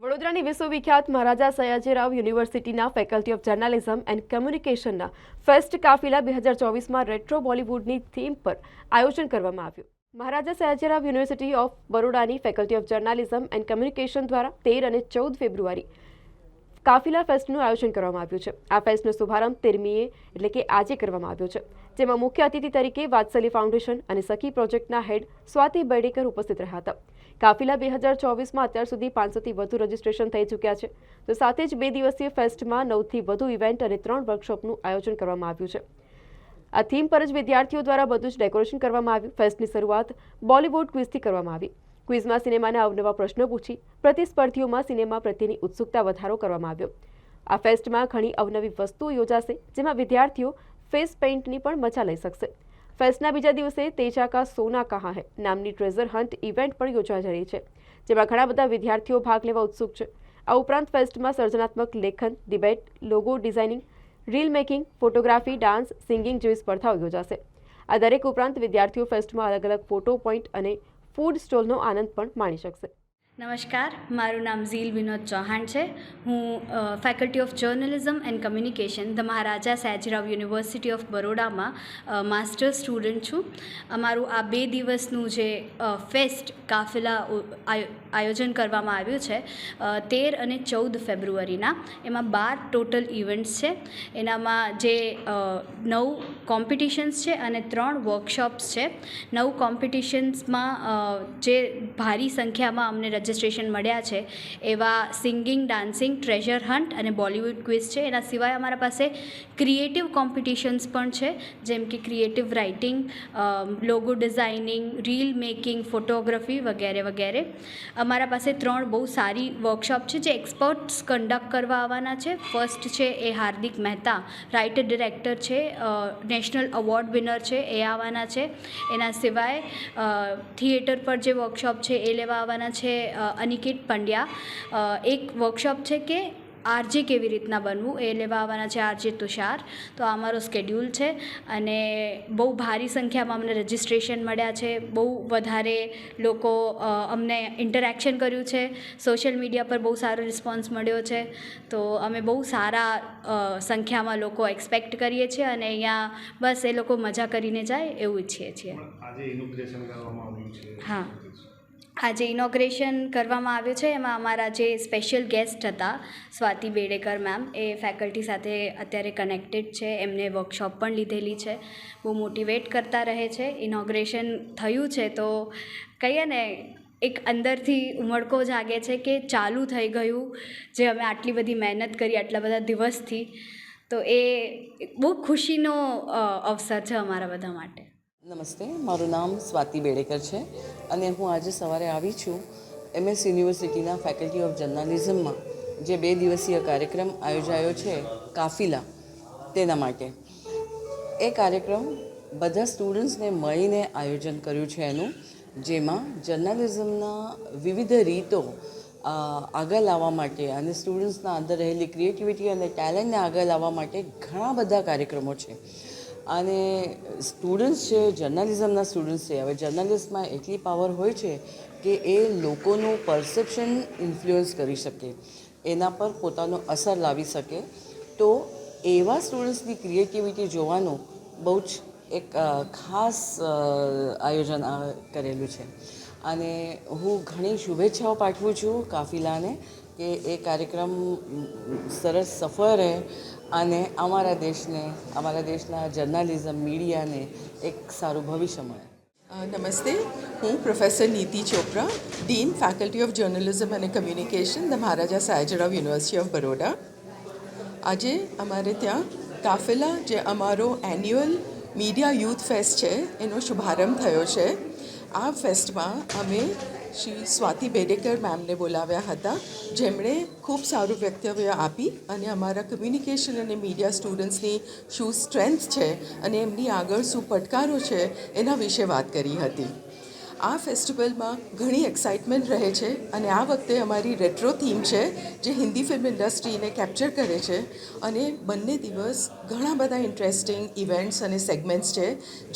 વડોદરાની વિશ્વવિખ્યાત મહારાજા સયાજીરાવ યુનિવર્સિટીના faculty of journalism and કમ્યુનિકેશનના ફેસ્ટ કાફિલા બે હજાર ચોવીસમાં રેટ્રો બોલિવૂડની થીમ પર આયોજન કરવામાં આવ્યું. Maharaja Sayajirao university of બરોડાની faculty of journalism and communication દ્વારા તેર અને ચૌદ ફેબ્રુઆરી કાફિલા ફેસ્ટનું આયોજન કરવામાં આવ્યું છે. આ ફેસ્ટનો શુભારંભ તેરમીએ એટલે કે આજે કરવામાં આવ્યો છે, જેમાં મુખ્ય અતિથિ તરીકે વાત્સલી ફાઉન્ડેશન અને સખી પ્રોજેક્ટના હેડ સ્વાતિ બેડેકર ઉપસ્થિત રહ્યા હતા. કાફિલા બે હજાર ચોવીસમાં અત્યાર સુધી પાંચસોથી વધુ રજીસ્ટ્રેશન થઈ ચૂક્યા છે. તો સાથે જ બે દિવસીય ફેસ્ટમાં નવથી વધુ ઇવેન્ટ અને ત્રણ વર્કશોપનું આયોજન કરવામાં આવ્યું છે. આ થીમ પર જ વિદ્યાર્થીઓ દ્વારા બધું જ ડેકોરેશન કરવામાં આવ્યું. ફેસ્ટની શરૂઆત બોલિવૂડ ક્વિઝથી કરવામાં આવી. ક્વિઝમાં સિનેમાના અવનવા પ્રશ્નો પૂછી, પ્રતિસ્પર્ધીઓમાં સિનેમા પ્રત્યેની ઉત્સુકતા વધારો કરવામાં આવ્યો. આ ફેસ્ટમાં ઘણી અવનવી વસ્તુઓ યોજાશે, જેમાં વિદ્યાર્થીઓ ફેસ પેઇન્ટની પણ મજા લઈ શકશે. ફેસ્ટના બીજા દિવસે તેજા કા સોના કહા હે. નામની ટ્રેઝર હન્ટ ઇવેન્ટ પણ યોજાઈ રહી છે, જેમાં ઘણા બધા વિદ્યાર્થીઓ ભાગ લેવા ઉત્સુક છે. આ ઉપરાંત ફેસ્ટમાં સર્જનાત્મક લેખન, debate, logo designing, reel making, photography, dance, singing જેવી સ્પર્ધાઓ યોજાશે. આ દરેક ઉપરાંત વિદ્યાર્થીઓ ફેસ્ટમાં અલગ અલગ ફોટો પોઈન્ટ અને ફૂડ સ્ટોલનો આનંદ પણ માણી શકશે. નમસ્કાર, મારું નામ ઝીલ વિનોદ ચૌહાણ છે. હું faculty of journalism and communication the Maharaja Sayajirao university of બરોડામાં master student છું. અમારું આ બે દિવસનું જે ફેસ્ટ કાફિલા આયોજન કરવામાં આવ્યું છે તેર અને ચૌદ ફેબ્રુઆરીના. એમાં બાર ટોટલ ઇવેન્ટ્સ છે. એનામાં જે નવ કોમ્પિટિશન્સ છે અને ત્રણ વર્કશોપ્સ છે. નવ કોમ્પિટિશન્સમાં જે ભારી સંખ્યામાં અમને રજિસ્ટ્રેશન મળ્યા છે, એવા સિંગિંગ ડાન્સિંગ ટ્રેઝર હન્ટ અને બોલિવૂડ ક્વિઝ છે. એના સિવાય અમારા પાસે ક્રિએટિવ કોમ્પિટિશન્સ પણ છે, જેમ કે creative writing logo designing reel making photography વગેરે વગેરે. અમારા પાસે ત્રણ બહુ સારી વર્કશોપ છે, જે એક્સપર્ટ્સ કન્ડક્ટ કરવા આવવાના છે. ફર્સ્ટ છે એ હાર્દિક મહેતા રાઇટર ડિરેક્ટર છે નેશનલ અવોર્ડ વિનર છે, એ આવવાના છે. એના સિવાય થિયેટર પર જે વર્કશોપ છે, એ લેવા આવવાના છે અનિકેત પંડ્યા. એક વર્કશોપ છે કે આરજે કેવી રીતના બનવું એ લેવા આવવાના છે આરજે તુષાર. તો આ અમારો સ્કેડ્યુલ છે અને બહુ ભારી સંખ્યામાં અમને રજિસ્ટ્રેશન મળ્યા છે. બહુ વધારે લોકો અમને ઇન્ટરેક્શન કર્યું છે. સોશિયલ મીડિયા પર બહુ સારો રિસ્પોન્સ મળ્યો છે. તો અમે બહુ સારા સંખ્યામાં લોકો એક્સપેક્ટ કરીએ છીએ અને અહીંયા બસ એ લોકો મજા કરીને જાય એવું ઈચ્છીએ છીએ. હા. આજે ઇનોગ્રેશન કરવામાં આવ્યું છે. એમાં અમારા જે સ્પેશિયલ ગેસ્ટ હતા, સ્વાતિ બેડેકર મેમ એ ફેકલ્ટી સાથે અત્યારે કનેક્ટેડ છે. એમને વર્કશોપ પણ લીધેલી છે. બહુ મોટિવેટ કરતા રહે છે. ઇનોગ્રેશન થયું છે તો કહીએ ને, એક અંદરથી ઉમળકો જાગે છે કે ચાલુ થઈ ગયું, જે અમે આટલી બધી મહેનત કરી, આટલા બધા દિવસથી. તો એ બહુ ખુશીનો અવસર છે અમારા બધા માટે. નમસ્તે, મારું નામ સ્વાતિ બેડેકર છે અને હું આજે સવારે આવી છું એમએસ યુનિવર્સિટીના ફેકલ્ટી ઓફ જર્નાલિઝમમાં, જે બે દિવસીય કાર્યક્રમ આયોજાયો છે કાફિલા, તેના માટે. એ કાર્યક્રમ બધા સ્ટુડન્ટ્સને મળીને આયોજન કર્યું છે એનું, જેમાં જર્નાલિઝમના વિવિધ રીતો આગળ લાવવા માટે અને સ્ટુડન્ટ્સના અંદર રહેલી ક્રિએટિવિટી અને ટેલેન્ટને આગળ લાવવા માટે ઘણા બધા કાર્યક્રમો છે. અને સ્ટુડન્ટ્સ છે જર્નાલિઝમના સ્ટુડન્ટ્સ છે, હવે જર્નાલિસ્ટમાં એટલી પાવર હોય છે કે એ લોકોનું પરસેપ્શન ઇન્ફ્લુઅન્સ કરી શકે, એના પર પોતાનો અસર લાવી શકે. તો એવા સ્ટુડન્ટ્સની ક્રિએટિવિટી જોવાનું બહુ જ એક ખાસ આયોજન કરેલું છે. અને હું ઘણી શુભેચ્છાઓ પાઠવું છું કાફિલાને કે એ કાર્યક્રમ સરસ સફળ રહે અને અમારા દેશને, અમારા દેશના જર્નાલિઝમ, મીડિયાને એક સારું ભવિષ્ય મળે. નમસ્તે. હું professor Niti Chopra, dean faculty of journalism અને communication, the Maharaja Sayajirao university of Baroda. આજે અમારે ત્યાં કાફેલા, જે અમારો એન્યુઅલ મીડિયા યુથ ફેસ્ટ છે, એનો શુભારંભ થયો છે. આ ફેસ્ટમાં અમે શ્રી સ્વાતિ બેડેકર મેમને બોલાવ્યા હતા, જેમણે ખૂબ સારું વક્તવ્ય આપી અને અમારા કમ્યુનિકેશન અને મીડિયા સ્ટુડન્ટ્સની શું સ્ટ્રેન્થ છે અને એમની આગળ શું પડકારો છે એના વિશે વાત કરી હતી. આ ફેસ્ટિવલમાં ઘણી એક્સાઇટમેન્ટ રહે છે અને આ વખતે અમારી રેટ્રો થીમ છે, જે હિન્દી ફિલ્મ ઇન્ડસ્ટ્રીને કેપ્ચર કરે છે અને બંને દિવસ ઘણા બધા ઇન્ટરેસ્ટિંગ ઇવેન્ટ્સ અને સેગમેન્ટ્સ છે,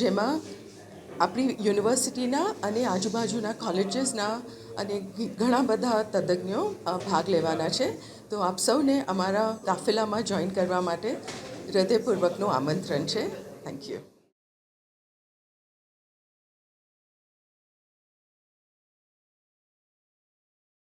જેમાં આપણી યુનિવર્સિટીના અને આજુબાજુના કોલેજીસના અને ઘણા બધા તજજ્ઞો ભાગ લેવાના છે. તો આપ સૌને અમારા કાફિલામાં જોઈન કરવા માટે હૃદયપૂર્વકનું આમંત્રણ છે. Thank you